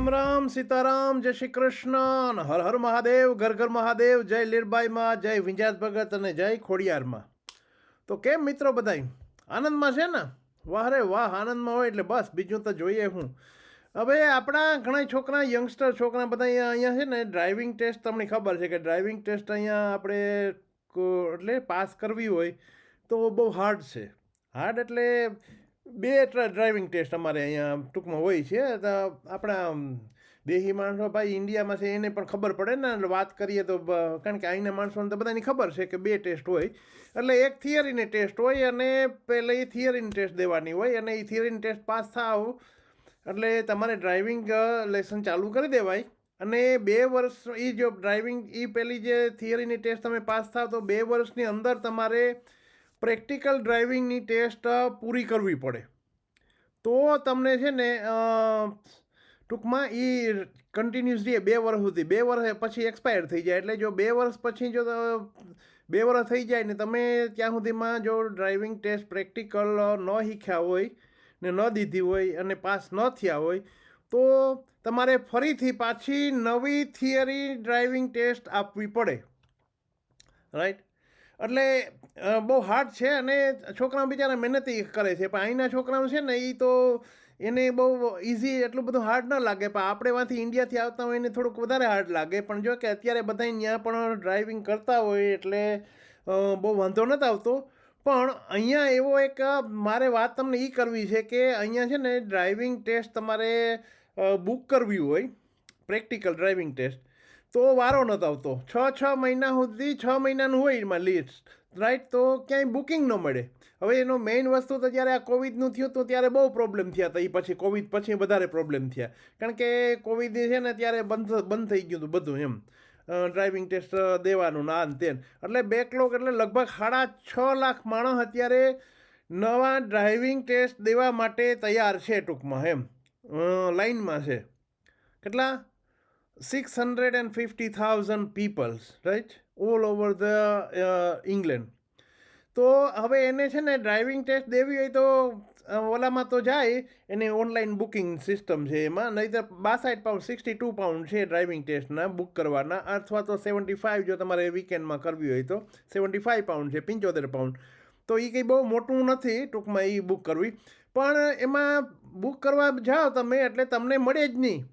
રામ રામ, સીતારામ, જય શ્રી કૃષ્ણ. હર હર મહાદેવ, ઘર ઘર મહાદેવ, જય લીરબાઈમાં, જય વિંજાત ભગત અને જય ખોડિયારમાં. તો કેમ મિત્રો બધાય? આનંદમાં છે ને? વાહ રે વાહ, આનંદમાં હોય એટલે બસ, બીજું તો જોઈએ હું. હવે આપણા ઘણા છોકરા યંગસ્ટર છોકરા બધા અહીંયા અહીંયા છે ને ડ્રાઇવિંગ ટેસ્ટ તમને ખબર છે કે ડ્રાઇવિંગ ટેસ્ટ અહીંયા આપણે એટલે પાસ કરવી હોય તો બહુ હાર્ડ છે. હાર્ડ એટલે બે ડ્રાઇવિંગ ટેસ્ટ અમારે અહીંયા ટૂંકમાં હોય છે. તો આપણા દેહી માણસો ભાઈ ઇન્ડિયામાં છે, એને પણ ખબર પડે ને. વાત કરીએ તો કારણ કે અહીંના માણસોને તો બધાની ખબર છે કે બે ટેસ્ટ હોય. એટલે એક થિયરીની ટેસ્ટ હોય અને પહેલાં એ થિયરીની ટેસ્ટ દેવાની હોય અને એ થિયરીની ટેસ્ટ પાસ થાવ એટલે તમારે ડ્રાઇવિંગ લેસન ચાલુ કરી દેવાય. અને બે વર્ષ એ જો ડ્રાઇવિંગ એ પેલી જે થિયરીની ટેસ્ટ તમે પાસ થાવ તો બે વર્ષની અંદર તમારે પ્રેક્ટિકલ ડ્રાઇવિંગની ટેસ્ટ પૂરી કરવી પડે. તો તમને છે ને ટૂંકમાં એ કન્ટિન્યુઅસ રહે બે વર્ષ સુધી. બે વર્ષ પછી એક્સપાયર થઈ જાય. એટલે જો બે વર્ષ પછી જો બે વર્ષ થઈ જાય ને તમે ત્યાં સુધીમાં જો ડ્રાઇવિંગ ટેસ્ટ પ્રેક્ટિકલ ન શીખ્યા હોય ને ન દીધી હોય અને પાસ ન થયા હોય, તો તમારે ફરીથી પાછી નવી થિયરી ડ્રાઇવિંગ ટેસ્ટ આપવી પડે. રાઈટ એટલે બહુ હાર્ડ છે અને છોકરાઓ બિચારા મહેનતી કરે છે. પણ અહીંના છોકરાઓ છે ને એ તો એને બહુ ઇઝી એટલું બધું હાર્ડ ન લાગે. પણ આપણે વાંથી ઇન્ડિયાથી આવતા હોય એને થોડુંક વધારે હાર્ડ લાગે. પણ જો કે અત્યારે બધા ત્યાં પણ ડ્રાઇવિંગ કરતા હોય એટલે બહુ વાંધો નથી આવતો. પણ અહીંયા એવો એક મારે વાત તમને એ કરવી છે કે અહીંયા છે ને ડ્રાઇવિંગ ટેસ્ટ તમારે બુક કરવી હોય. પ્રેક્ટિકલ ડ્રાઇવિંગ ટેસ્ટ તો વારો નહોતો આવતો. છ છ મહિના સુધી છ મહિનાનું હોય એમાં લિસ્ટ રાઈટ તો ક્યાંય બુકિંગ ન મળે. હવે એનો મેઇન વસ્તુ તો જ્યારે આ કોવિડનું થયું તો ત્યારે બહુ પ્રોબ્લેમ થયા હતા. એ પછી કોવિડ પછી વધારે પ્રોબ્લેમ થયા. કારણ કે કોવિડ છે ને ત્યારે બંધ બંધ થઈ ગયું હતું બધું એમ. ડ્રાઇવિંગ ટેસ્ટ દેવાનું ના તેન એટલે બેકલોગ એટલે લગભગ સાડા છ લાખ માણસ અત્યારે નવા ડ્રાઇવિંગ ટેસ્ટ દેવા માટે તૈયાર છે ટૂંકમાં એમ. લાઇનમાં છે. કેટલા? Six hundred and fifty thousand peoples right all over the England તો હવે એને છે ને ડ્રાઇવિંગ ટેસ્ટ દેવી હોય તો ઓલામાં તો જાય, એને ઓનલાઈન બુકિંગ સિસ્ટમ છે એમાં. નહીં તો બાસાઠ પાઉન્ડ સિક્સટી ટુ પાઉન્ડ છે ડ્રાઇવિંગ ટેસ્ટના બુક કરવાના. અથવા તો સેવન્ટી ફાઇવ જો તમારે વીકેન્ડમાં કરવી હોય તો સેવન્ટી ફાઇવ પાઉન્ડ છે, પંચોતેર પાઉન્ડ તો એ કંઈ બહુ મોટું નથી, ટૂંકમાં એ બુક કરવી. પણ એમાં બુક કરવા જાઓ તમે, એટલે તમને મળે જ નહીં.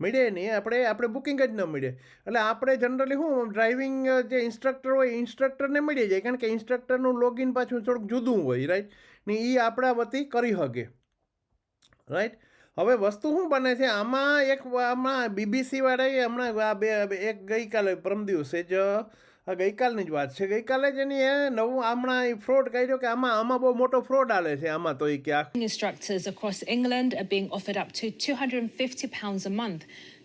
મળે નહીં, આપણે આપણે બુકિંગ જ ન મળે. એટલે આપણે જનરલી શું ડ્રાઇવિંગ જે ઇન્સ્ટ્રક્ટર હોય ઇન્સ્ટ્રક્ટરને મળી જાય. કારણ કે ઇન્સ્ટ્રક્ટરનું લોગિન પાછું થોડુંક જુદું હોય રાઈટ ને એ આપણા વતી કરી શકે. રાઈટ હવે વસ્તુ શું બને છે? આમાં એક, આમાં બીબીસીવાળાએ હમણાં આ બે, એક ગઈકાલે પરમ દિવસે જ આ ગઈકાલની જ વાત છે ગઈકાલે જ એની એ નવું હમણાં ફ્રોડ કર્યો કે આમાં આમાં બહુ મોટો ફ્રોડ આલે છે આમાં તો એ કે આ Instructors across England are being offered up to £250 a month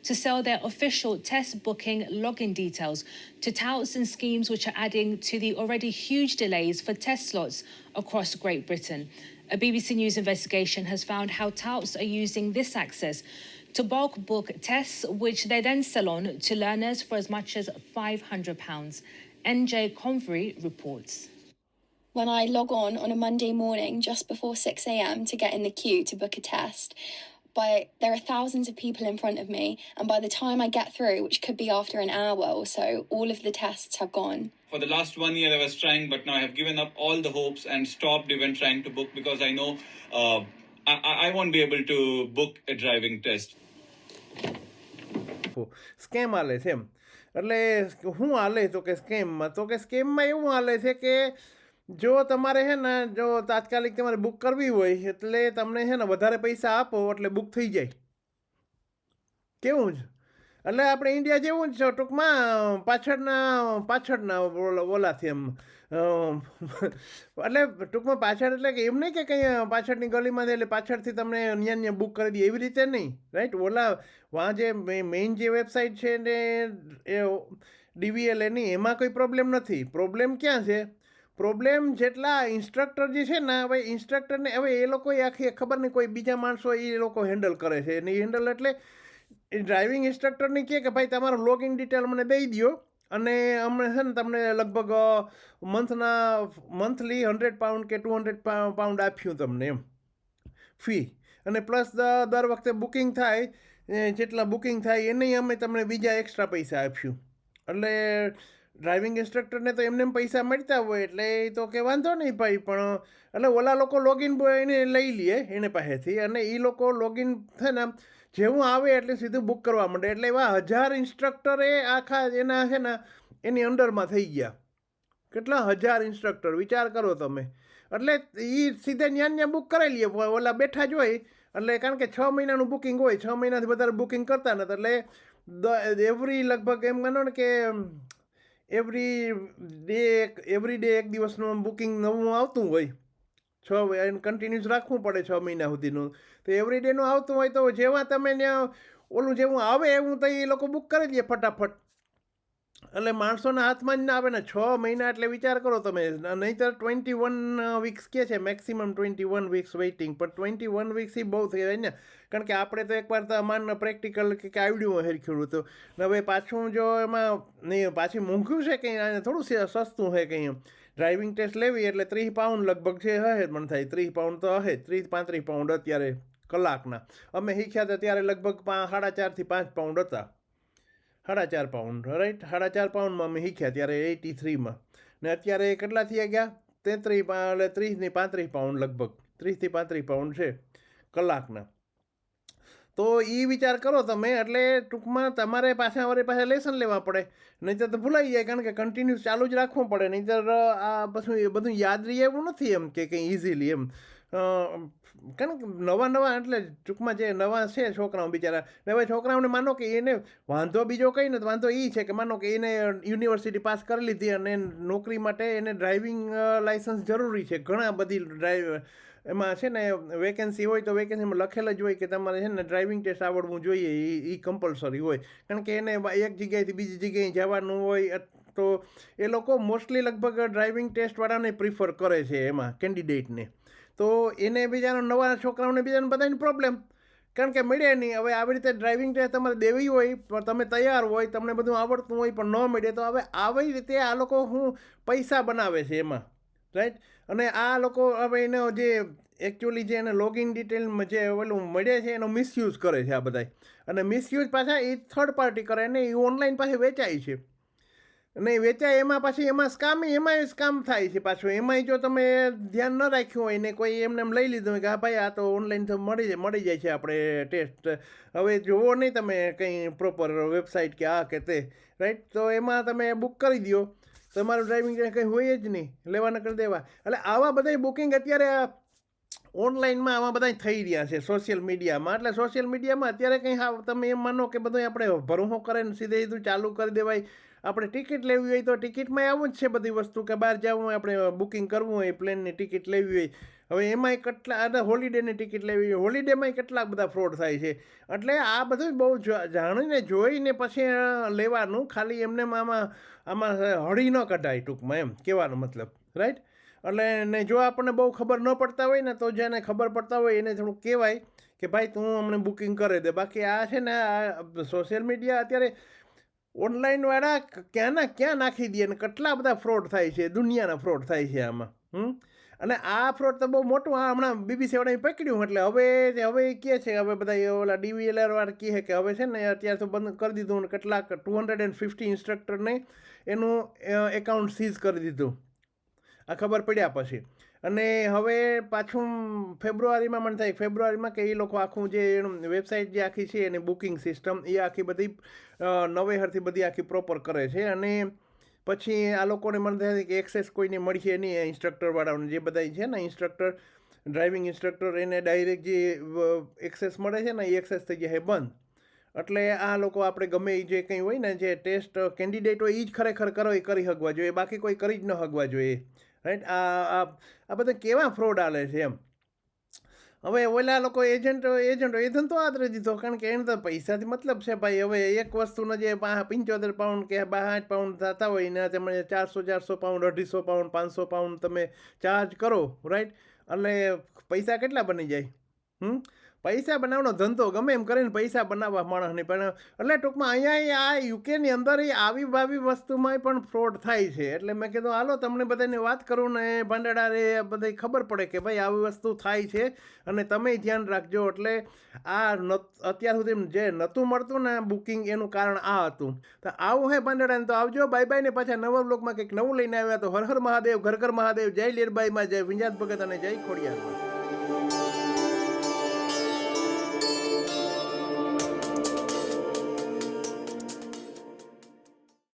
to sell their official test booking login details to touts and schemes which are adding to the already huge delays for test slots across Great Britain. A BBC News investigation has found how touts are using this access to bulk book tests, which they then sell on to learners for as much as £500. NJ Convery reports. when I log on on a Monday morning just before 6 a.m. to get in the queue to book a test. By there are thousands of people in front of me, and by the time I get through, which could be after an hour or so, all of the tests have gone. For the last one year, I was trying, but now I have given up all the hopes and stopped even trying to book because I know uh, I, I I won't be able to book a driving test. Scam હાલે છે એમ એટલે શું હાલે તો કે સ્કેમમાં તો કે સ્કેમમાં એવું હાલે છે કે જો તમારે છે ને જો તાત્કાલિક તમારે બુક કરવી હોય એટલે તમને છે ને વધારે પૈસા આપો એટલે બુક થઈ જાય કેવું છે એટલે આપણે ઇન્ડિયા જેવું જ છે ટૂંકમાં પાછળના પાછળના ઓલાથી એમ એટલે ટૂંકમાં પાછળ એટલે કે એમ નહીં કે કંઈ પાછળની ગલીમાંથી એટલે પાછળથી તમને અન્ય અન્ય બુક કરી દે એવી રીતે નહીં રાઈટ ઓલા વાં જે મેઇન જે વેબસાઇટ છે ને, એ ડીવીએલ એની એમાં કોઈ પ્રોબ્લેમ નથી. પ્રોબ્લેમ ક્યાં છે? પ્રોબ્લેમ જેટલા ઇન્સ્ટ્રક્ટર જે છે ને, હવે ઇન્સ્ટ્રક્ટરને હવે એ લોકો આખી ખબર નહીં, કોઈ બીજા માણસો એ લોકો હેન્ડલ કરે છે. અને હેન્ડલ એટલે ડ્રાઇવિંગ ઇન્સ્ટ્રક્ટરને કહે કે ભાઈ, તમારો લોગિન ડિટેલ મને દઈ દો અને અમને છે ને તમને લગભગ મંથના મંથલી હંડ્રેડ પાઉન્ડ કે ટુ હંડ્રેડ પાઉન્ડ આપ્યું તમને એમ. ફી અને પ્લસ દર વખતે બુકિંગ થાય જેટલા બુકિંગ થાય એને અમે તમને બીજા એક્સ્ટ્રા પૈસા આપ્યું. એટલે ડ્રાઇવિંગ ઇન્સ્ટ્રક્ટરને તો એમને એમ પૈસા મળતા હોય એટલે એ તો કે વાંધો નહીં ભાઈ, પણ એટલે ઓલા લોકો લોગિન એને લઈ લઈએ એને પાસેથી. અને એ લોકો લોગિન થાય ને જેવું આવે એટલે સીધું બુક કરવા માંડે. એટલે એવા હજાર ઇન્સ્ટ્રક્ટર એ આખા એના છે ને, એની અંડરમાં થઈ ગયા. કેટલા હજાર ઇન્સ્ટ્રક્ટર વિચાર કરો તમે. એટલે એ સીધે ન્યાન ન્યા બુક કરાવી લઈએ ઓલા બેઠા જ હોય. એટલે કારણ કે છ મહિનાનું બુકિંગ હોય, છ મહિનાથી વધારે બુકિંગ કરતા નથી. એટલે એવરી લગભગ એમ ગણો ને કે એવરી ડે એવરી ડે એક દિવસનું બુકિંગ નવું આવતું હોય. છ, એને કન્ટિન્યુઅસ રાખવું પડે છ મહિના સુધીનું. તો એવરીડેનું આવતું હોય તો જેવા તમે ત્યાં ઓલું જેવું આવે એવું તો એ લોકો બુક કરી દે ફટાફટ. એટલે માણસોના હાથમાં જ ના આવે ને, છ મહિના એટલે વિચાર કરો તમે, નહીંતર ટ્વેન્ટી વન વીક્સ કે છે maximum twenty one weeks waiting પણ ટ્વેન્ટી વન વીક્સ એ બહુ થઈ જાય ને. કારણ કે આપણે તો એકવાર તો અમારને પ્રેક્ટિકલ કે આવડ્યું હેરખ્યું હતું ને હવે પાછું જો એમાં નહીં પાછી મોંઘું છે કંઈ થોડું સસ્તું છે કંઈ ડ્રાઇવિંગ ટેસ્ટ લેવી એટલે ત્રીસ પાઉન્ડ લગભગ છે હે મને થાય, ત્રીસ પાઉન્ડ તો હે ત્રીસ પાંત્રીસ પાઉન્ડ અત્યારે. કલાકના. અમે શીખ્યા હતા ત્યારે લગભગ સાડા ચારથી પાંચ પાઉન્ડ હતા. સાડા ચાર પાઉન્ડ રાઈટ સાડા ચાર પાઉન્ડમાં અમે શીખ્યા ત્યારે એટી થ્રીમાં ને અત્યારે કેટલા થયા ગયા? તેત્રીસ એટલે ત્રીસની પાંત્રીસ પાઉન્ડ લગભગ. ત્રીસથી પાંત્રીસ પાઉન્ડ છે કલાકના. તો એ વિચાર કરો તમે, એટલે ટૂંકમાં તમારે પાછા અમારી પાછા લેસન લેવા પડે. નહીંતર તો ભૂલાઈ જાય, કારણ કે કન્ટિન્યુઅસ ચાલુ જ રાખવું પડે. નહીંતર આ પછી બધું યાદ રહી એવું નથી એમ કે કંઈ ઇઝીલી એમ. કારણ કે નવા નવા એટલે ટૂંકમાં જે નવા છે છોકરાઓ બિચારા. ને હવે છોકરાઓને માનો કે એને વાંધો બીજો કંઈ નથી, વાંધો એ છે કે માનો કે એને યુનિવર્સિટી પાસ કરી લીધી અને નોકરી માટે એને ડ્રાઇવિંગ લાઇસન્સ જરૂરી છે. ઘણા બધી ડ્રાઈવ એમાં છે ને વેકેન્સી હોય તો વેકેન્સીમાં લખેલ જ હોય કે તમારે છે ને ડ્રાઇવિંગ ટેસ્ટ આવડવું જોઈએ એ કમ્પલસરી હોય. કારણ કે એને એક જગ્યાએથી બીજી જગ્યાએ જવાનું હોય તો એ લોકો મોસ્ટલી લગભગ ડ્રાઇવિંગ ટેસ્ટવાળાને પ્રિફર કરે છે એમાં કેન્ડિડેટને તો એને બીજાનો નવા છોકરાઓને બીજાને બધાને પ્રોબ્લેમ કારણ કે મળે નહીં. હવે આવી રીતે ડ્રાઇવિંગ ટેસ્ટ તમારે દેવી હોય, પણ તમે તૈયાર હોય, તમને બધું આવડતું હોય, પણ ન મળે, તો હવે આવી રીતે આ લોકો હું પૈસા બનાવે છે એમાં. રાઈટ અને આ લોકો હવે એનો જે એકચ્યુઅલી જે એને લોગિન ડિટેલમાં જે ઓલું મળે છે, એનો મિસયુઝ કરે છે આ બધા અને મિસયુઝ પાછા એ થર્ડ પાર્ટી કરે ને એ ઓનલાઈન પાસે વેચાય છે. એ વેચાય એમાં પાછી એમાં સ્કામ એમાંય સ્કામ થાય છે પાછું. એમાંય જો તમે ધ્યાન ન રાખ્યું હોય ને કોઈ એમને એમ લઈ લીધું કે, હા ભાઈ, આ તો ઓનલાઈન તો મળી જાય મળી જાય છે આપણે ટેસ્ટ હવે જુઓ નહીં તમે કંઈ પ્રોપર વેબસાઇટ કે આ કે તે રાઈટ તો એમાં તમે બુક કરી દો. તમારું ડ્રાઇવિંગ કંઈ હોય જ નહીં, લેવાના કરી દેવા. એટલે આવા બધા બુકિંગ અત્યારે ઓનલાઈનમાં આવા બધા થઈ રહ્યા છે સોશિયલ મીડિયામાં એટલે સોશિયલ મીડિયામાં અત્યારે કંઈ હા, તમે એમ માનો કે બધું આપણે ભરૂહો કરે ને સીધે સીધું ચાલુ કરી દેવાય. આપણે ટિકિટ લેવી હોય તો ટિકિટમાં આવું જ છે બધી વસ્તુ કે બહાર જવું હોય, આપણે બુકિંગ કરવું હોય, પ્લેનની ટિકિટ લેવી હોય. હવે એમાંય કેટલા અને હોલિડેની ટિકિટ લેવી હોય. હોલિડેમાંય કેટલા બધા ફ્રોડ થાય છે. એટલે આ બધું બહુ જાણીને જોઈને પછી લેવાનું. ખાલી એમને આમાં આમાં હળી ન કઢાય ટૂંકમાં એમ, કહેવાનો મતલબ. રાઈટ એટલે ને જો આપણને બહુ ખબર ન પડતા હોય ને, તો જેને ખબર પડતા હોય એને થોડું કહેવાય કે, ભાઈ, તું અમને બુકિંગ કરી દે. બાકી આ છે ને, આ સોશિયલ મીડિયા અત્યારે ઓનલાઈનવાળા ક્યાંના ક્યાં નાખી દે ને કેટલા બધા ફ્રોડ થાય છે, દુનિયાના ફ્રોડ થાય છે આમાં, હમ? અને આ ફ્રોડ તો બહુ મોટું, આ હમણાં બીબીસી વાળાએ પકડ્યું એટલે હવે હવે એ કહે છે હવે બધા ઓલા ડીવીએલઆર વાળા કહે કે હવે છે ને અત્યારે તો બંધ કરી દીધું અને કેટલાક ટુ હંડ્રેડ એન્ડ ફિફ્ટી ઇન્સ્ટ્રક્ટરને એનું એકાઉન્ટ સીઝ કરી દીધું. આ ખબર પડ્યા પછી. અને હવે પાછું ફેબ્રુઆરીમાં મને થાય, ફેબ્રુઆરીમાં કે એ લોકો આખું જે એનું વેબસાઇટ જે આખી છે એની બુકિંગ સિસ્ટમ એ આખી બધી અ, નવેસરથી બધી આખી પ્રોપર કરે છે અને પછી આ લોકોને મને થાય કે એક્સેસ કોઈને મળશે નહીં ઇન્સ્ટ્રક્ટરવાળાઓને જે બધા છે ને ઇન્સ્ટ્રક્ટર ડ્રાઇવિંગ ઇન્સ્ટ્રક્ટર એને ડાયરેક્ટ જે એક્સેસ મળે છે ને એ એક્સેસ થઈ જાય બંધ. એટલે આ લોકો આપણે ગમે એ જે કંઈ હોય ને જે ટેસ્ટ કેન્ડિડેટ હોય એ જ ખરેખર કરો એ કરી શકવા જોઈએ. બાકી કોઈ કરી જ ન શકવા જોઈએ. રાઈટ આ આ બધા કેવા ફ્રોડ આલે છે એમ. હવે ઓલા લોકો એજન્ટ એજન્ટ એ તો આદરે દીધો કારણ કે એને તો પૈસાથી મતલબ છે ભાઈ, હવે એક વસ્તુના જે પંચોતેર પાઉન્ડ કે બાસઠ પાઉન્ડ થતા હોય, એના તમે ચારસો ચારસો પાઉન્ડ અઢીસો પાઉન્ડ પાંચસો પાઉન્ડ તમે ચાર્જ કરો રાઈટ એટલે પૈસા કેટલા બની જાય? હમ? પૈસા બનાવવાનો ધંધો ગમે એમ કરીને પૈસા બનાવવા માણસને પણ એટલે ટૂંકમાં અહીંયા આ યુકેની અંદર એ આવી ભાવી વસ્તુમાં પણ ફ્રોડ થાય છે. એટલે મેં કીધું, હાલો, તમને બધાને વાત કરું ને ભાંડેડારે બધી ખબર પડે કે ભાઈ આવી વસ્તુ થાય છે અને તમે ધ્યાન રાખજો. એટલે આ અત્યાર સુધી જે નહોતું મળતું ને બુકિંગ એનું કારણ આ હતું. તો આવું હે પાંદડાને તો આવજો, બાય બાય ને પાછા નવા બ્લોગમાં કંઈક નવું લઈને આવ્યા તો હર હર મહાદેવ, ઘર ઘર મહાદેવ, જય લીરબાઈમાં, જય વિંજાત ભગત અને જય ખોડિયારમાં.